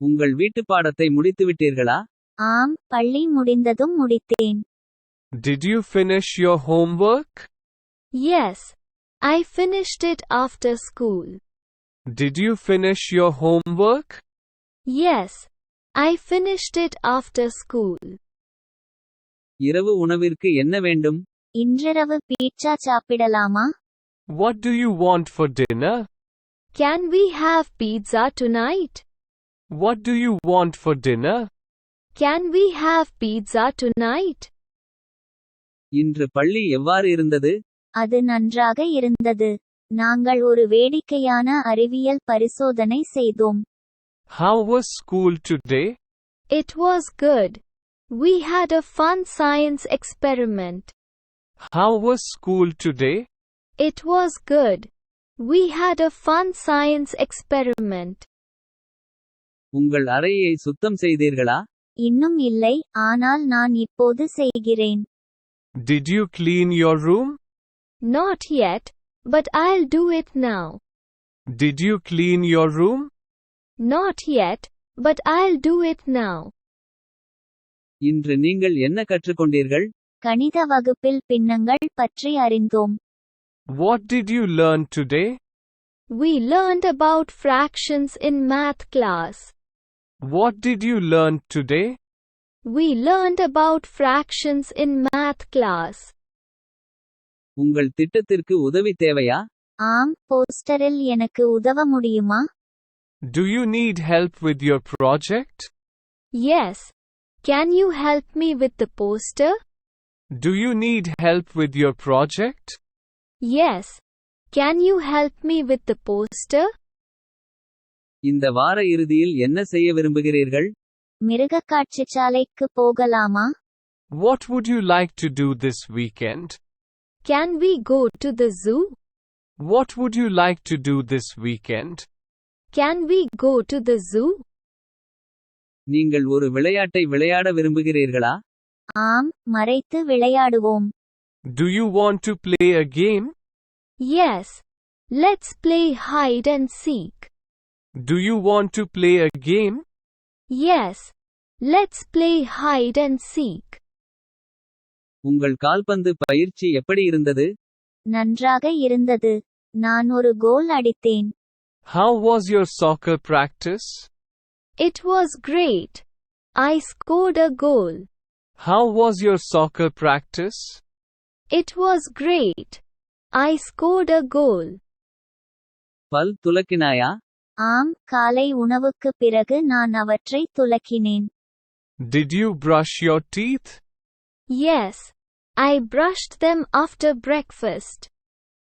உங்கள் வீட்டுப்பாடத்தை முடித்துவிட்டீர்களா ஆம் பள்ளி முடிந்ததும் முடித்தேன் Did you finish your homework? Yes. I finished it after school. Did you finish your homework? Yes. I finished it after school. இரவு உணவிற்கு என்ன வேண்டும் இன்றிரவு பீட்சா சாப்பிடலாமா What do you want for dinner? Can we have pizza tonight? What do you want for dinner? Can we have pizza tonight? இன்று பள்ளி எவ்வாறு இருந்தது அது நன்றாக இருந்தது நாங்கள் ஒரு வேடிக்கையான அறிவியல் பரிசோதனை செய்தோம் How was school today? It was good. We had a fun science experiment. How was school today? It was good. We had a fun science experiment. உங்கள் அறையை சுத்தம் செய்தீர்களா இன்னும் இல்லை ஆனால் நான் இப்போது செய்கிறேன் Did you clean your room? Not yet, but I'll do it now. Did you clean your room? Not yet, but I'll do it now. இன்று நீங்கள் என்ன கற்றுக்கொண்டீர்கள் கணித வகுப்பில் பின்னங்கள் பற்றி அறிந்தோம் What did you learn today? We learned about fractions in math class. What did you learn today? We learned about fractions in math class. உங்கள் திட்டத்திற்கு உதவி தேவையா ஆம் போஸ்டரில் எனக்கு உதவ முடியுமா Do you need help with your project? Yes. Can you help me with the poster? Do you need help with your project? Yes. Can you help me with the poster? இந்த வார இறுதியில் என்ன செய்ய விரும்புகிறீர்கள் மிருகக் காட்சிச்சாலைக்கு போகலாமா What would you like to do this weekend? Can we go to the zoo? What would you like to do this weekend? Can we go to the zoo? நீங்கள் ஒரு விளையாட்டை விளையாட விரும்புகிறீர்களா ஆம் மறைத்து விளையாடுவோம் Do you want to play a game? Yes. Let's play hide and seek. Do you want to play a game? Yes. Let's play hide and seek. உங்கள் கால்பந்து பயிற்சி எப்படி இருந்தது நன்றாக இருந்தது நான் ஒரு கோல் அடித்தேன் How was your soccer practice? It was great. I scored a goal. How was your soccer practice? It was great. I scored a goal. பல் துலக்கினாயா ஆம் காலை உணவுக்கு பிறகு நான் அவற்றை துலக்கினேன் Did you brush your teeth? Yes. I brushed them after breakfast.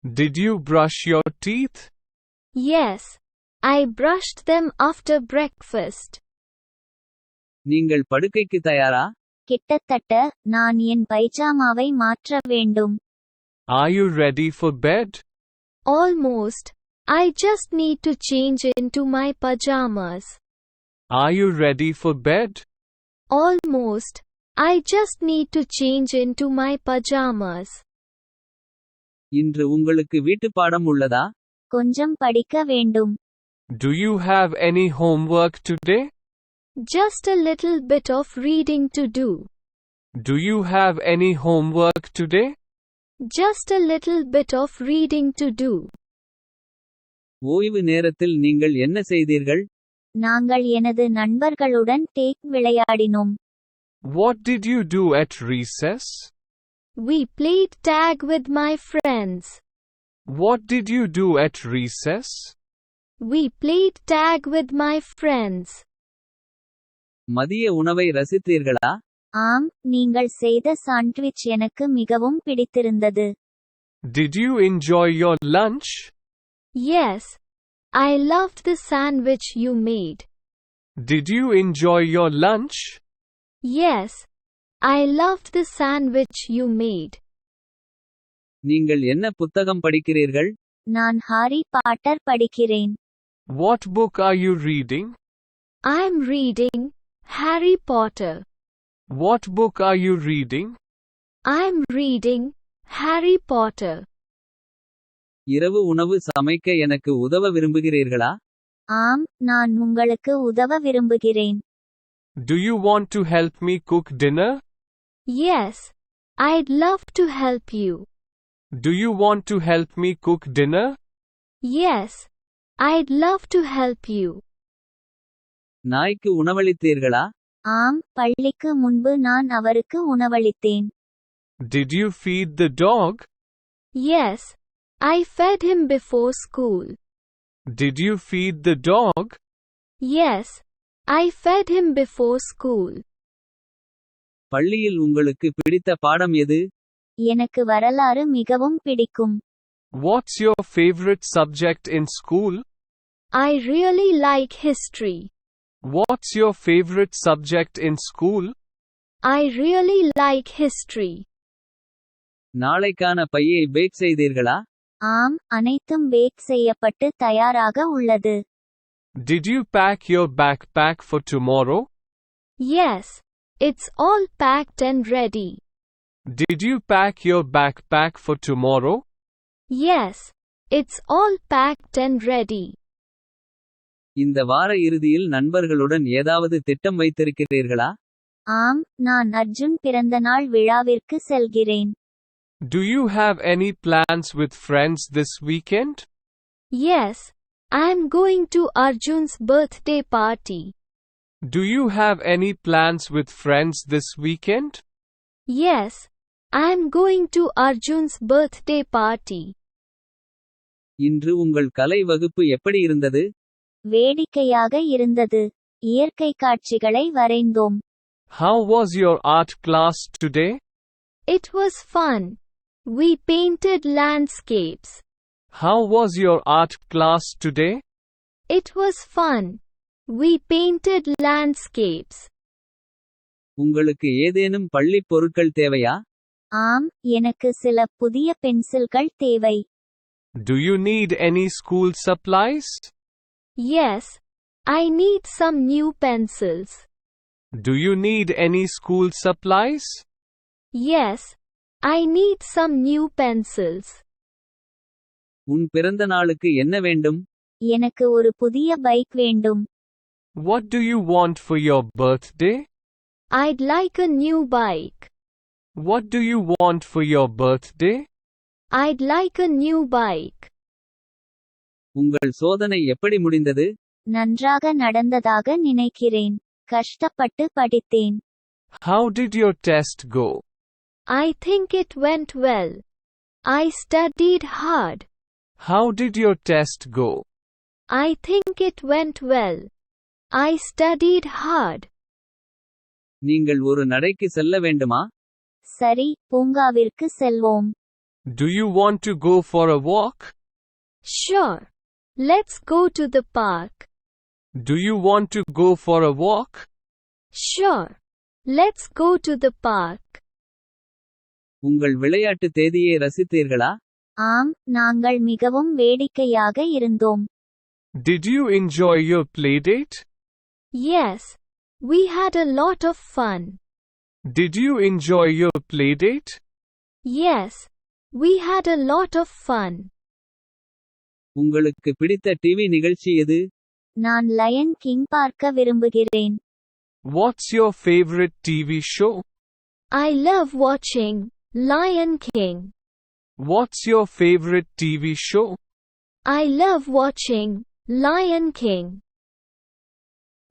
Did you brush your teeth? Yes. I brushed them after breakfast. நீங்கள் படுக்கைக்கு தயாரா கிட்டத்தட்ட நான் என் பைஜாமாவை மாற்ற வேண்டும் Are you ready for bed? Almost. I just need to change into my pajamas. Are you ready for bed? Almost. I just need to change into my pajamas. இன்று உங்களுக்கு வீட்டுப்பாடம் உள்ளதா கொஞ்சம் படிக்க வேண்டும் Do you have any homework today? Just a little bit of reading to do. Do you have any homework today? Just a little bit of reading to do. ஓய்வு நேரத்தில் நீங்கள் என்ன செய்தீர்கள் நாங்கள் எனது நண்பர்களுடன் டேக் விளையாடினோம் What did you do at recess? We played tag with my friends. What did you do at recess? We played tag with my friends. மதிய உணவை ரசித்தீர்களா ஆம் நீங்கள் செய்த சாண்ட்விச் எனக்கு மிகவும் பிடித்திருந்தது Did you enjoy your lunch? Yes. I loved the sandwich you made. Did you enjoy your lunch? Yes. I loved the sandwich you made. நீங்கள் என்ன புத்தகம் படிக்கிறீர்கள் நான் ஹாரி பாட்டர் படிக்கிறேன் What book are you reading? I'm reading Harry Potter. What book are you reading? I'm reading Harry Potter. இரவு உணவு சமைக்க எனக்கு உதவ விரும்புகிறீர்களா ஆம் நான் உங்களுக்கு உதவ விரும்புகிறேன் Do you want to help me cook dinner? Yes. I'd love to help you. Do you want to help me cook dinner? Yes. I'd love to help you. நாய்க்கு உணவளித்தீர்களா ஆம் பள்ளிக்கு முன்பு நான் அவருக்கு உணவளித்தேன் Did you feed the dog? Yes. I fed him before school. Did you feed the dog? Yes. I fed him before school. பள்ளியில் உங்களுக்கு பிடித்த பாடம் எது எனக்கு வரலாறு மிகவும் பிடிக்கும் What's your favorite subject in school? I really like history. What's your favorite subject in school? I really like history. நாளைக்கான பையை பேக் செய்தீர்களா ஆம் அனைத்தும் பேக் செய்யப்பட்டு தயாராக உள்ளது Did you pack your backpack for tomorrow? Yes. It's all packed and ready. Did you pack your backpack for tomorrow? Yes. It's all packed and ready. இந்த வார இறுதியில் நண்பர்களுடன் ஏதாவது திட்டம் வைத்திருக்கிறீர்களா ஆம் நான் அர்ஜுன் பிறந்தநாள் விழாவிற்கு செல்கிறேன் Do you have any plans with friends this weekend? Yes. I'm going to Arjun's birthday party. Do you have any plans with friends this weekend? Yes. I'm going to Arjun's birthday party. இன்று உங்கள் கலை வகுப்பு எப்படி இருந்தது வேடிக்கையாக இருந்தது இயற்கை காட்சிகளை வரைந்தோம் How was your art class today? It was fun. We painted landscapes. How was your art class today? It was fun. We painted landscapes. உங்களுக்கு ஏதேனும் பள்ளிப் பொருட்கள் தேவையா ஆம் எனக்கு சில புதிய பென்சில்கள் தேவை Do you need any school supplies? Yes. I need some new pencils. Do you need any school supplies? Yes. I need some new pencils. உன் பிறந்த நாளுக்கு என்ன வேண்டும் எனக்கு ஒரு புதிய பைக் வேண்டும் What do you want for your birthday? I'd like a new bike. What do you want for your birthday? I'd like a new bike. உங்கள் சோதனை எப்படி முடிந்தது நன்றாக நடந்ததாக நினைக்கிறேன் கஷ்டப்பட்டு படித்தேன் How did your test go? I think it went well. I studied hard. How did your test go? I think it went well. I studied hard. நீங்கள் ஒரு நடைக்கு செல்ல வேண்டுமா சரி பூங்காவிற்கு செல்வோம் Do you want to go for a walk? Sure. Let's go to the park. Do you want to go for a walk? Sure. Let's go to the park. உங்கள் விளையாட்டு தேதியை ரசித்தீர்களா ஆம் நாங்கள் மிகவும் வேடிக்கையாக இருந்தோம் Did you enjoy your playdate? Yes. We had a lot of fun. Did you enjoy your playdate? Yes. We had a lot of fun. உங்களுக்கு பிடித்த டிவி நிகழ்ச்சி எது நான் லயன் கிங் பார்க்க விரும்புகிறேன் What's your favorite TV show? I love watching Lion King. What's your favorite TV show? I love watching Lion King.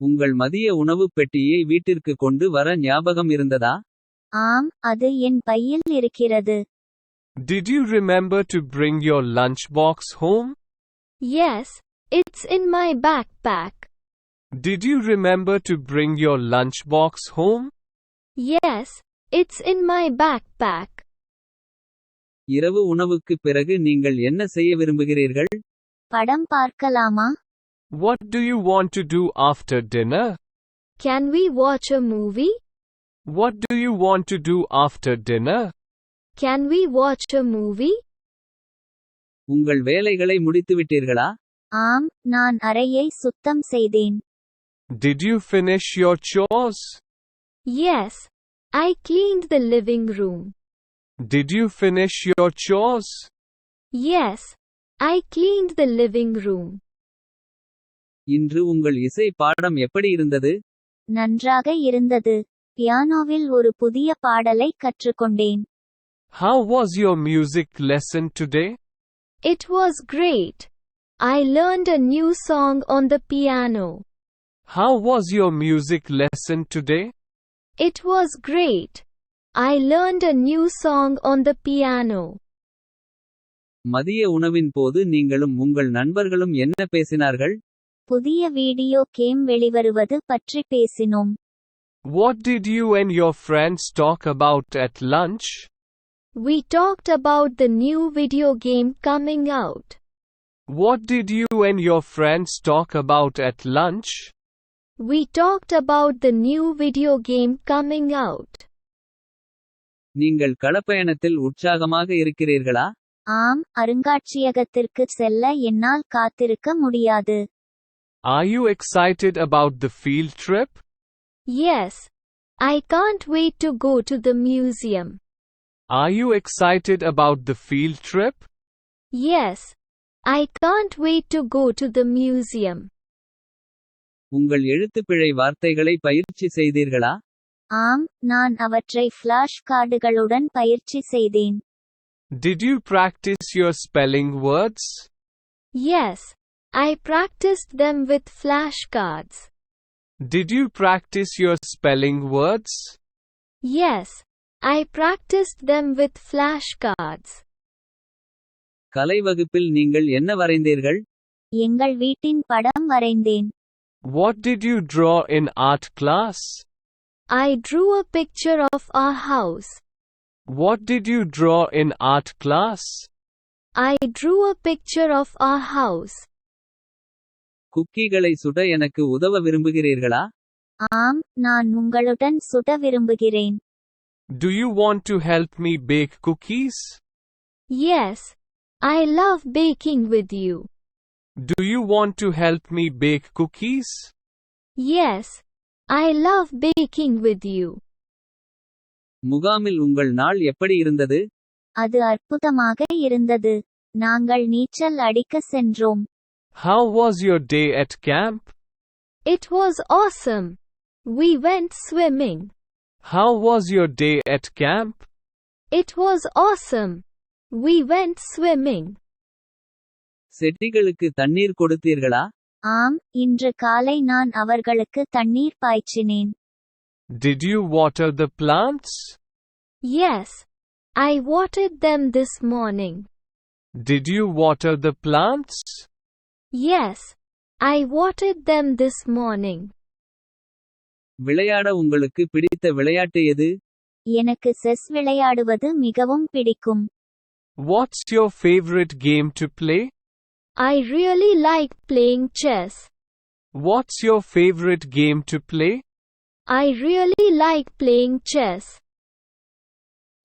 உங்கள் மதிய உணவுப் பெட்டியை வீட்டிற்கு கொண்டு வர ஞாபகம் இருந்ததா ஆம் அது என் பையில் இருக்கிறது Did you remember to bring your lunchbox home? Yes, it's in my backpack. Did you remember to bring your lunchbox home? Yes, it's in my backpack. இரவு உணவுக்குப் பிறகு நீங்கள் என்ன செய்ய விரும்புகிறீர்கள் படம் பார்க்கலாமா What do you want to do after dinner? Can we watch a movie? What do you want to do after dinner? Can we watch a movie? உங்கள் வேலைகளை முடித்துவிட்டீர்களா ஆம் நான் அறையை சுத்தம் செய்தேன் Did you finish your chores? Yes, I cleaned the living room. Did you finish your chores? Yes, I cleaned the living room. இன்று உங்கள் இசை பாடம் எப்படி இருந்தது நன்றாக இருந்தது பியானோவில் ஒரு புதிய பாடலை கற்றுக்கொண்டேன் How was your music lesson today? It was great. I learned a new song on the piano. How was your music lesson today? It was great. I learned a new song on the piano. மதிய உணவின் போது நீங்களும் உங்கள் நண்பர்களும் என்ன பேசினார்கள் புதிய video game வெளிவருவது பற்றி பேசினோம் What did you and your friends talk about at lunch? We talked about the new video game coming out. What did you and your friends talk about at lunch? We talked about the new video game coming out. நீங்கள் களப்பயணத்தில் உற்சாகமாக இருக்கிறீர்களா ஆம் அருங்காட்சியகத்திற்கு செல்ல என்னால் காத்திருக்க முடியாது Are you excited about the field trip? Yes. I can't wait to go to the museum. Are you excited about the field trip? Yes. I can't wait to go to the museum. உங்கள் எழுத்துப்பிழை வார்த்தைகளை பயிற்சி செய்தீர்களா ஆம் நான் அவற்றை flash கார்டுகளுடன் பயிற்சி செய்தேன் Did you practice your spelling words? Yes. I practiced them with flashcards. Did you practice your spelling words? Yes. I practiced them with flashcards. கலை வகுப்பில் நீங்கள் என்ன வரைந்தீர்கள் எங்கள் வீட்டின் படம் வரைந்தேன் What did you draw in art class? I drew a picture of our house. What did you draw in art class? I drew a picture of our house. குக்கீகளை சுட எனக்கு உதவ விரும்புகிறீர்களா ஆம் நான் உங்களுடன் சுட விரும்புகிறேன் Do you want to help me bake cookies? Yes. I love baking with you. Do you want to help me bake cookies? Yes. I love baking with you. முகாமில் உங்கள் நாள் எப்படி இருந்தது அது அற்புதமாக இருந்தது நாங்கள் நீச்சல் அடிக்க சென்றோம் How was your day at camp? It was awesome. We went swimming. How was your day at camp? It was awesome. We went swimming. செட்டிகளுக்கு தண்ணீர் கொடுத்தீர்களா ஆம் இன்று காலை நான் அவர்களுக்கு தண்ணீர் பாய்ச்சினேன் Did you water the plants? Yes. I watered them this morning. Did you water the plants? Yes. I watered them this morning. விளையாட உங்களுக்கு பிடித்த விளையாட்டு எது எனக்கு செஸ் விளையாடுவது மிகவும் பிடிக்கும் What's your favorite game to play? I really like playing chess. What's your favorite game to play? I really like playing chess.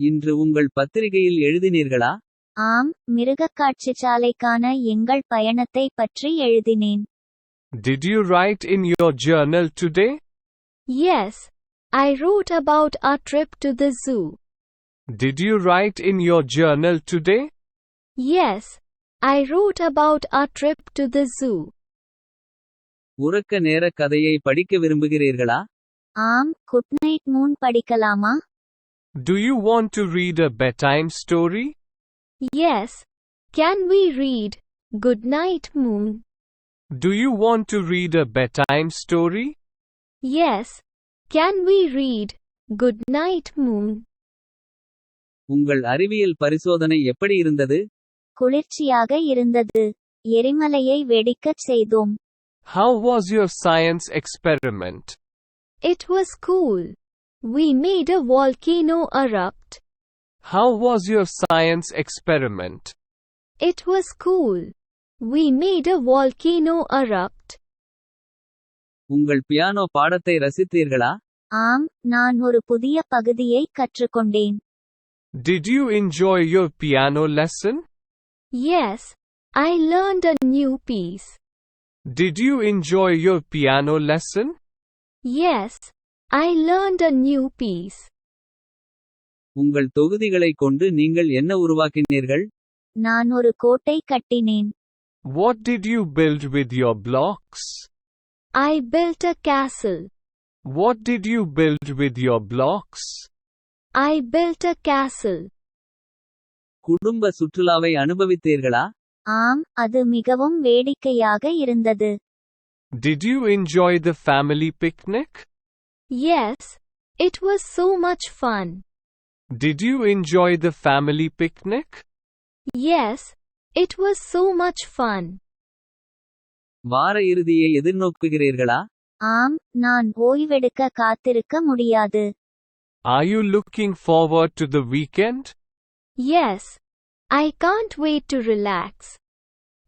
இன்று உங்கள் பத்திரிகையில் எழுதினீர்களா ஆம் மிருகக்காட்சிச்சாலைக்கான எங்கள் பயணத்தை பற்றி எழுதினேன் Did you write in your journal today? Yes. I wrote about our trip to the zoo. Did you write in your journal today? Yes. I wrote about our trip to the zoo. உறக்க நேர கதையை படிக்க விரும்புகிறீர்களா ஆம் good night moon படிக்கலாமா Do you want to read a bedtime story? Yes. Can we read Good Night Moon? Do you want to read a bedtime story? Yes. Can we read Good Night Moon? உங்கள் அறிவியல் பரிசோதனை எப்படி இருந்தது குளிர்ச்சியாக இருந்தது எரிமலையை வெடிக்கச் செய்தோம் How was your science experiment? It was cool. We made a volcano erupt. How was your science experiment? It was cool. We made a volcano erupt. உங்கள் piano பாடத்தை ரசித்தீர்களா ஆம் நான் ஒரு புதிய பகுதியை கற்றுக்கொண்டேன் Did you enjoy your piano lesson? Yes. I learned a new piece. Did you enjoy your piano lesson? Yes. I learned a new piece. உங்கள் தொகுதிகளை கொண்டு நீங்கள் என்ன உருவாக்கினீர்கள் நான் ஒரு கோட்டை கட்டினேன் What did you build with your blocks? I built a castle. What did you build with your blocks? I built a castle. குடும்ப சுற்றுலாவை அனுபவித்தீர்களா ஆம் அது மிகவும் வேடிக்கையாக இருந்தது Did you enjoy the family picnic? Yes, it was so much fun. Did you enjoy the family picnic? Yes, it was so much fun. வார இறுதியை எதிர்நோக்குகிறீர்களா ஆம் நான் ஓய்வெடுக்க காத்திருக்க முடியாது Are you looking forward to the weekend? Yes, I can't wait to relax.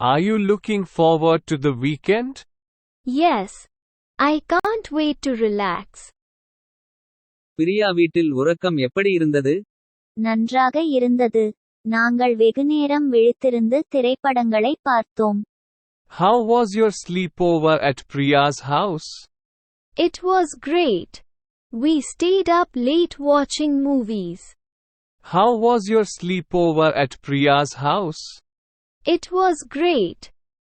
Are you looking forward to the weekend? Yes, I can't wait to relax. Priya வீட்டில் உறக்கம் எப்படி இருந்தது நன்றாக இருந்தது நாங்கள் வெகுநேரம் விழித்திருந்து திரைப்படங்களை பார்த்தோம் How was your sleepover at Priya's house? It was great. We stayed up late watching movies. How was your sleepover at Priya's house? It was great.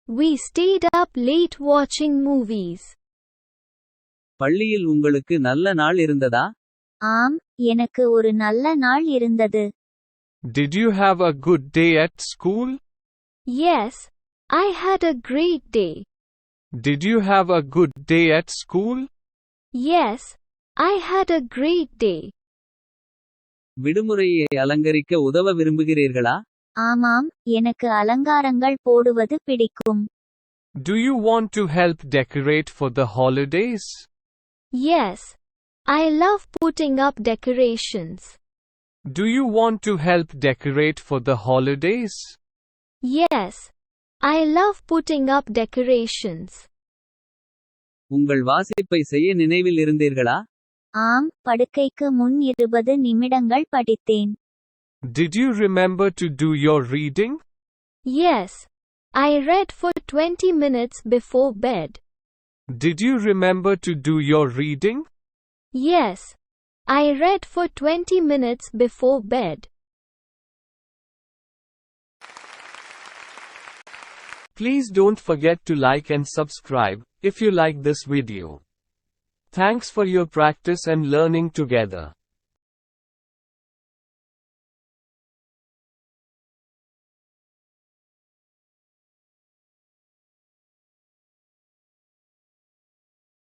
We stayed up late watching movies. பள்ளியில் உங்களுக்கு நல்ல நாள் இருந்ததா ஆம் எனக்கு ஒரு நல்ல நாள் இருந்தது Did you have a good day at school? Yes, I had a great day. Did you have a good day at school? Yes, I had a great day. விடுமுறையை அலங்கரிக்க உதவ விரும்புகிறீர்களா ஆமாம் எனக்கு அலங்காரங்கள் போடுவது பிடிக்கும் Do you want to help decorate for the holidays? Yes, I love putting up decorations. Do you want to help decorate for the holidays? Yes, I love putting up decorations. உங்கள் வாசிப்பை செய்ய நினைவில் இருந்தீர்களா ஆம் படுக்கைக்கு முன் இருபது நிமிடங்கள் படித்தேன் Did you remember to do your reading? Yes, I read for 20 minutes before bed. Did you remember to do your reading? Yes, I read for 20 minutes before bed. Please don't forget to like and subscribe if you like this video. Thanks for your practice and learning together.